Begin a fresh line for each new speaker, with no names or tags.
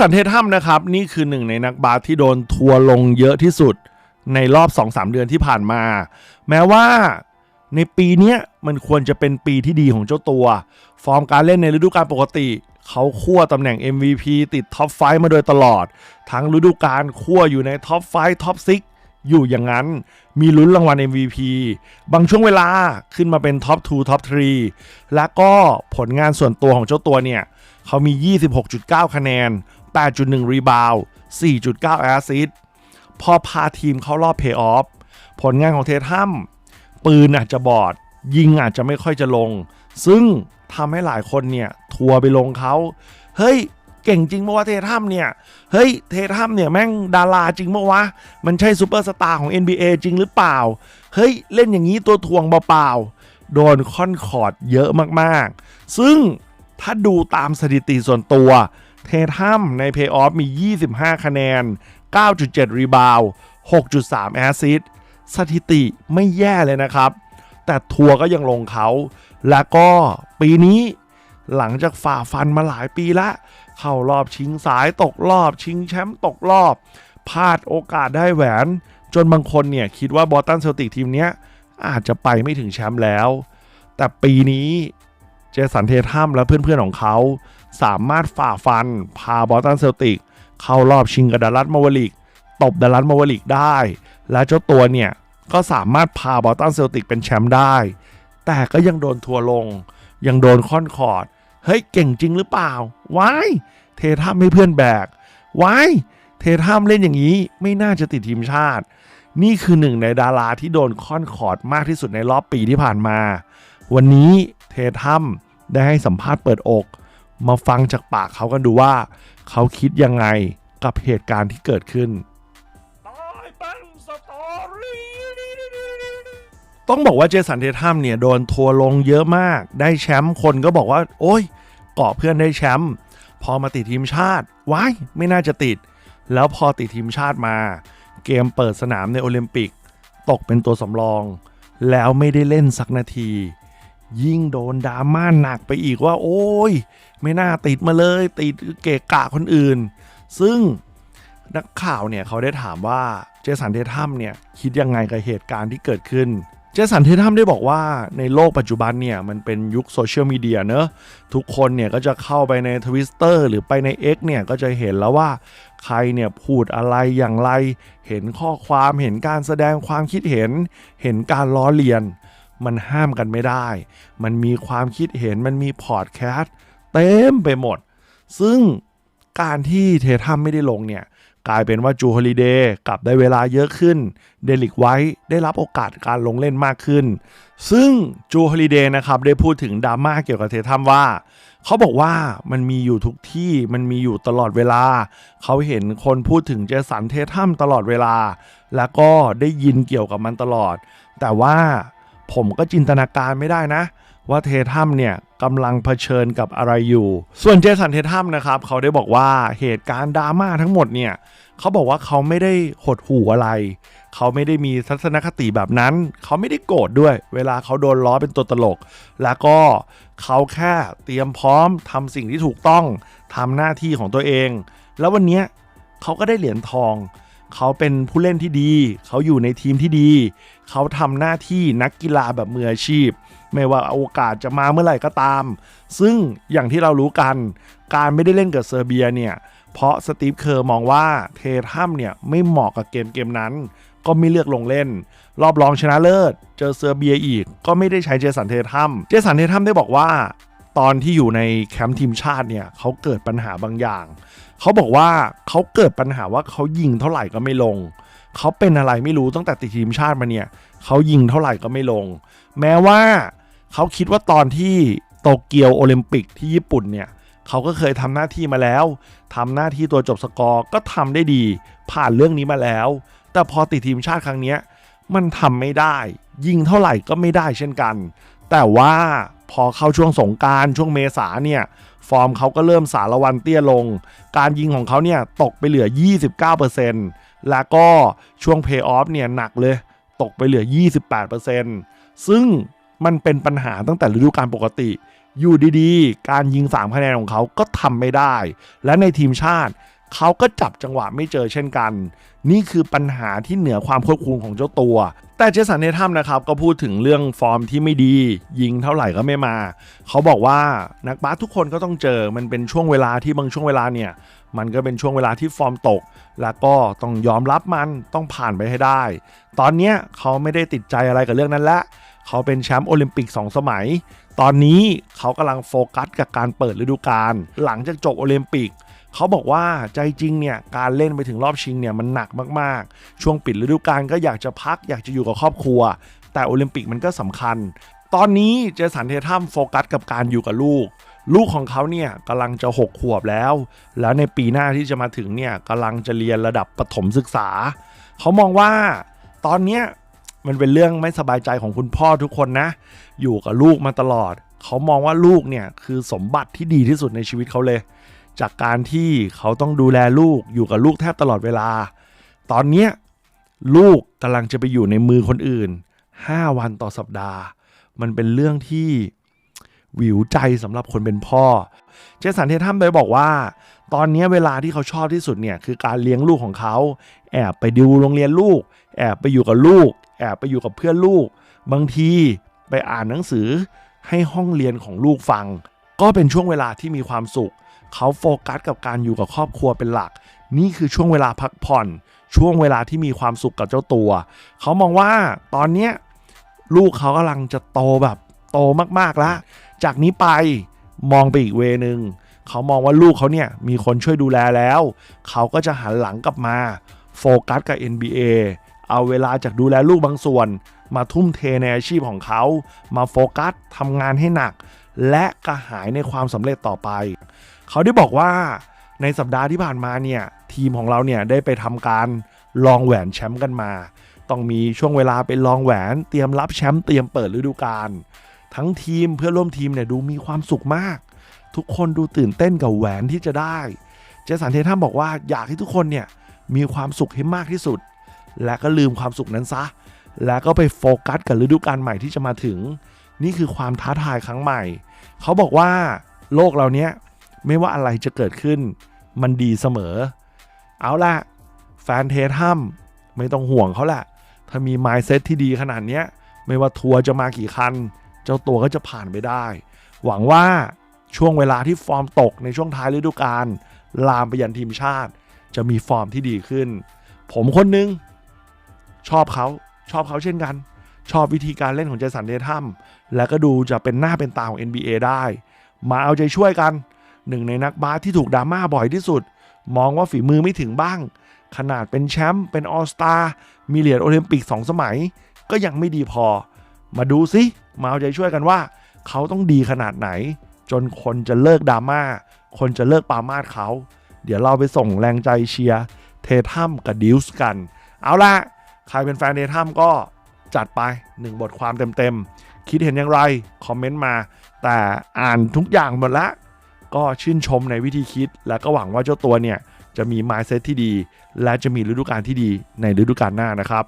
สันเททัมนะครับ นี่คือหนึ่งในนักบาสที่โดนทัวลงเยอะที่สุดในรอบ 2-3 เดือนที่ผ่านมา แม้ว่าในปีนี้มันควรจะเป็นปีที่ดีของเจ้าตัว ฟอร์มการเล่นในฤดูกาลปกติ เขาคั่วตำแหน่ง MVP ติดท็อป5มาโดยตลอด ทั้งฤดูกาลคั่วอยู่ในท็อป5ท็อป6อยู่อย่างนั้นมีลุ้นรางวัล MVP บางช่วงเวลาขึ้นมาเป็นท็อป2ท็อป3และก็ผลงานส่วนตัวของเจ้าตัวเนี่ย เขามี 26.9 คะแนน 8.1 รีบาว 4.9 แอสซิสต์พอพาทีมเข้ารอบเพย์ออฟ ผลงานของเททัมปืนอาจจะบอด ยิงอาจจะไม่ค่อยจะลง ซึ่งทำให้หลายคนเนี่ยทัวไปลงเขา เฮ้ย เก่งจริงเมื่อวะเททัมเนี่ย เฮ้ย เททัมเนี่ยแม่งดาราจริงเมื่อวะ มันใช่ซูเปอร์สตาร์ของ NBA จริงหรือเปล่า เฮ้ย เล่นอย่างนี้ตัวทวงเปล่าๆ โดนค่อนคอร์ดเยอะมากๆ ซึ่งถ้าดูตามสถิติส่วนตัว เททัมในเพย์ออฟมี 25 คะแนน 9.7 รีบาวด์6.3 แอสซิสต์สถิติไม่แย่เลยนะครับ แต่ทัวร์ก็ยังลงเขา แล้วก็ปีนี้หลังจากฝ่าฟันมาหลายปีละ เข้ารอบชิงสายตกรอบ ชิงแชมป์ตกรอบ พลาดโอกาสได้แหวน จนบางคนเนี่ยคิดว่าบอตันเซลติกทีมเนี้ยอาจจะไปไม่ถึงแชมป์แล้ว แต่ปีนี้เจสันเททัมและเพื่อนๆของเขา สามารถฝ่าฟัน พาบอสตันเซลติก เข้ารอบชิงกับดัลลัสมาวลิก ตบดัลลัสมาวลิกได้ และเจ้าตัวเนี่ย ก็สามารถพาบอสตันเซลติกเป็นแชมป์ได้ แต่ก็ยังโดนทัวลง ยังโดนค่อนคอร์ดเฮ้ยเก่งจริงหรือเปล่าวายเททัมให้เพื่อนแบกวายเททัมเล่นอย่างนี้ไม่น่าจะติดทีมชาติ นี่คือหนึ่งในดาราที่โดนค่อนคอร์ดมากที่สุดในรอบปีที่ผ่านมา วันนี้เททัมได้ให้สัมภาษณ์เปิดอก มาฟังจากปากเขากันดูว่า เขาคิดยังไงกับเหตุการณ์ที่เกิดขึ้น ต้องบอกว่าเจสันเททัมเนี่ย โดนทัวร์ลงเยอะมาก ได้แชมป์คนก็บอกว่า โอ้ยเกาะเพื่อนได้แชมป์พอมาติดทีมชาติว้ายไม่น่าจะติด แล้วพอติดทีมชาติมา เกมเปิดสนามในโอลิมปิก ตกเป็นตัวสำรอง แล้วไม่ได้เล่นสักนาที ยิ่งโดนดราม่าหนักไปอีกว่า โอ้ย ไม่น่าติดมาเลย ติดเกะกะคนอื่น ซึ่งนักข่าวเนี่ยเขาได้ถามว่าเจสันเททัมเนี่ยคิดยังไงกับเหตุการณ์ที่เกิดขึ้น เจสันเททัมได้บอกว่าในโลกปัจจุบันเนี่ยมันเป็นยุคโซเชียลมีเดียเนอะทุกคนเนี่ยก็จะเข้าไปในทวิสเตอร์หรือไปใน X เนี่ยก็จะเห็นแล้วว่าใครเนี่ยพูดอะไรอย่างไร เห็นข้อความเห็นการแสดงความคิดเห็น เห็นการล้อเลียน มันห้ามกันไม่ได้ มันมีความคิดเห็น มันมีพอดแคสต์เต็มไปหมด ซึ่งการที่เททัมไม่ได้ลงเนี่ย กลายเป็นว่าจูฮอลิเดย์กลับได้เวลาเยอะขึ้น เดลิกไว้ได้รับโอกาสการลงเล่นมากขึ้น ซึ่งจูฮอลิเดย์นะครับได้พูดถึงดราม่าเกี่ยวกับเททัมว่า เขาบอกว่ามันมีอยู่ทุกที่ มันมีอยู่ตลอดเวลา เขาเห็นคนพูดถึงเจสันเททัมตลอดเวลา แล้วก็ได้ยินเกี่ยวกับมันตลอด แต่ว่า ผมก็จินตนาการไม่ได้นะ ว่าเททัมเนี่ยกำลังเผชิญกับอะไรอยู่ ส่วนเจสันเททัมนะครับเขาได้บอกว่าเหตุการณ์ดราม่าทั้งหมดเนี่ยเขาบอกว่าเขาไม่ได้หดหู่อะไร เขาไม่ได้มีทัศนคติแบบนั้น เขาไม่ได้โกรธด้วย เวลาเขาโดนล้อเป็นตัวตลก แล้วก็เขาแค่เตรียมพร้อมทำสิ่งที่ถูกต้องทำหน้าที่ของตัวเอง แล้ววันนี้เขาก็ได้เหรียญทอง เขาเป็นผู้เล่นที่ดี เขาอยู่ในทีมที่ดี เขาทำหน้าที่นักกีฬาแบบมืออาชีพ ไม่ว่าโอกาสจะมาเมื่อไหร่ก็ตาม ซึ่งอย่างที่เรารู้กัน การไม่ได้เล่นกับเซอร์เบียเนี่ย เพราะสตีฟเคอร์มองว่าเททัมเนี่ยไม่เหมาะกับเกมเกมนั้น ก็ไม่เลือกลงเล่น รอบรองชนะเลิศ เจอเซอร์เบียอีก ก็ไม่ได้ใช้เจสันเททัมเจสันเททัมได้บอกว่าตอนที่อยู่ในแคมป์ทีมชาติเนี่ยเขาเกิดปัญหาบางอย่าง เขาบอกว่าเขาเกิดปัญหาว่าเขายิงเท่าไหร่ก็ไม่ลง เขาเป็นอะไรไม่รู้ตั้งแต่ติดทีมชาติมาเนี่ยเขายิงเท่าไหร่ก็ไม่ลง แม้ว่าเขาคิดว่าตอนที่โตเกียวโอลิมปิกที่ญี่ปุ่นเนี่ยเขาก็เคยทำหน้าที่มาแล้วทำหน้าที่ตัวจบสกอร์ก็ทำได้ดี ผ่านเรื่องนี้มาแล้ว แต่พอติดทีมชาติครั้งนี้มันทำไม่ได้ ยิงเท่าไหร่ก็ไม่ได้เช่นกัน แต่ว่า พอเข้าช่วงสงการช่วงเมษาเนี่ย ฟอร์มเขาก็เริ่มสารวันเตี้ยลง การยิงของเขาเนี่ยตกไปเหลือ 29%แล้วก็ช่วงเพย์ออฟเนี่ยหนักเลย ตกไปเหลือ 28%ซึ่งมันเป็นปัญหาตั้งแต่ฤดูกาลปกติ อยู่ดีๆ การยิง 3 คะแนนของเขาก็ทำไม่ได้ และในทีมชาติ เขาก็จับจังหวะไม่เจอเช่นกัน นี่คือปัญหาที่เหนือความควบคุมของเจ้าตัว แต่เจสันเนทัมนะครับก็พูดถึงเรื่องฟอร์มที่ไม่ดี ยิงเท่าไหร่ก็ไม่มา เขาบอกว่านักบาสทุกคนก็ต้องเจอมันเป็นช่วงเวลาที่บางช่วงเวลาเนี่ย มันก็เป็นช่วงเวลาที่ฟอร์มตก แล้วก็ต้องยอมรับมันต้องผ่านไปให้ได้ ตอนเนี้ยเขาไม่ได้ติดใจอะไรกับเรื่องนั้นและเขาเป็นแชมป์โอลิมปิก 2 สมัย ตอนนี้เขากำลังโฟกัสกับการเปิดฤดูกาลหลังจากจบโอลิมปิก เขาบอกว่าใจจริงเนี่ยการเล่นไปถึงรอบชิงเนี่ยมันหนักมากๆ ช่วงปิดฤดูกาลก็อยากจะพักอยากจะอยู่กับครอบครัว แต่โอลิมปิกมันก็สำคัญ ตอนนี้เจสันเททัมโฟกัสกับการอยู่กับลูก ลูกของเขาเนี่ยกำลังจะ 6 ขวบแล้ว แล้วในปีหน้าที่จะมาถึงเนี่ยกำลังจะเรียนระดับประถมศึกษา เขามองว่าตอนเนี้ยมันเป็นเรื่องไม่สบายใจของคุณพ่อทุกคนนะ อยู่กับลูกมาตลอด เขามองว่าลูกเนี่ยคือสมบัติที่ดีที่สุดในชีวิตเขาเลย จากการที่เขาต้องดูแลลูกอยู่กับลูกแทบตลอดเวลา ตอนเนี้ยลูกกำลังจะไปอยู่ในมือคนอื่น 5 วันต่อสัปดาห์ มันเป็นเรื่องที่หวิวใจสำหรับคนเป็นพ่อ เจสันเททัมเลยบอกว่า ตอนนี้เวลาที่เขาชอบที่สุดเนี่ยคือการเลี้ยงลูกของเขา แอบไปดูโรงเรียนลูก แอบไปอยู่กับลูก แอบไปอยู่กับเพื่อนลูก บางทีไปอ่านหนังสือให้ห้องเรียนของลูกฟัง ก็เป็นช่วงเวลาที่มีความสุข เขาโฟกัสกับการอยู่กับครอบครัวเป็นหลัก นี่คือช่วงเวลาพักผ่อน ช่วงเวลาที่มีความสุขกับเจ้าตัว เขามองว่าตอนเนี้ยลูกเขากำลังจะโตแบบโตมากๆแล้ว จากนี้ไปมองไปอีกเวนึง เขามองว่าลูกเขาเนี่ยมีคนช่วยดูแลแล้ว เขาก็จะหันหลังกลับมาโฟกัสกับ NBA เอาเวลาจากดูแลลูกบางส่วน มาทุ่มเทในอาชีพของเขา มาโฟกัสทำงานให้หนัก และกระหายในความสำเร็จต่อไป เขาได้บอกว่าในสัปดาห์ที่ผ่านมาเนี่ยทีมของเราเนี่ยได้ไปทำการลองแหวนแชมป์กันมา ต้องมีช่วงเวลาไปลองแหวนเตรียมรับแชมป์เตรียมเปิดฤดูกาลทั้งทีมเพื่อร่วมทีมเนี่ยดูมีความสุขมาก ทุกคนดูตื่นเต้นกับแหวนที่จะได้ เจสันเททัมบอกว่าอยากให้ทุกคนเนี่ยมีความสุขให้มากที่สุด และก็ลืมความสุขนั้นซะ แล้วก็ไปโฟกัสกับฤดูกาลใหม่ที่จะมาถึง นี่คือความท้าทายครั้งใหม่ เขาบอกว่าโลกเราเนี้ย ไม่ว่าอะไรจะเกิดขึ้น มันดีเสมอ เอาล่ะ แฟนเททัมไม่ต้องห่วงเขาแหละถ้ามีไมซ์เซตที่ดีขนาดนี้ไม่ว่าทัวร์จะมากี่คัน เจ้าตัวก็จะผ่านไปได้ หวังว่าช่วงเวลาที่ฟอร์มตกในช่วงท้ายฤดูกาลลามไปยันทีมชาติ จะมีฟอร์มที่ดีขึ้น ผมคนนึง ชอบเขาชอบเขาเช่นกัน ชอบวิธีการเล่นของเจสันเดทัมและก็ดูจะเป็นหน้าเป็นตาของ NBA ได้ มาเอาใจช่วยกัน หนึ่งในนักบาสที่ถูกดราม่าบ่อยที่สุด มองว่าฝีมือไม่ถึงบ้าง ขนาดเป็นแชมป์เป็นออสตามีเหรียญโอลิมปิก 2 สมัย ก็ยังไม่ดีพอ มาดูซิมาเอาใจช่วยกันว่า เขาต้องดีขนาดไหน จนคนจะเลิกดราม่าคนจะเลิกปามาสเขา เดี๋ยวเราไปส่งแรงใจเชียร์เททัมกับดิวส์กัน เอาละใครเป็นแฟนเททัมก็จัดไป 1 บทความเต็มๆ คิดเห็นอย่างไร คอมเมนต์มา แต่อ่านทุกอย่างหมดละ ก็ชื่นชมในวิธีคิด และก็หวังว่าเจ้าตัวเนี่ยจะมี mindset ที่ดี และจะมีฤดูกาลที่ดีในฤดูกาลหน้านะครับ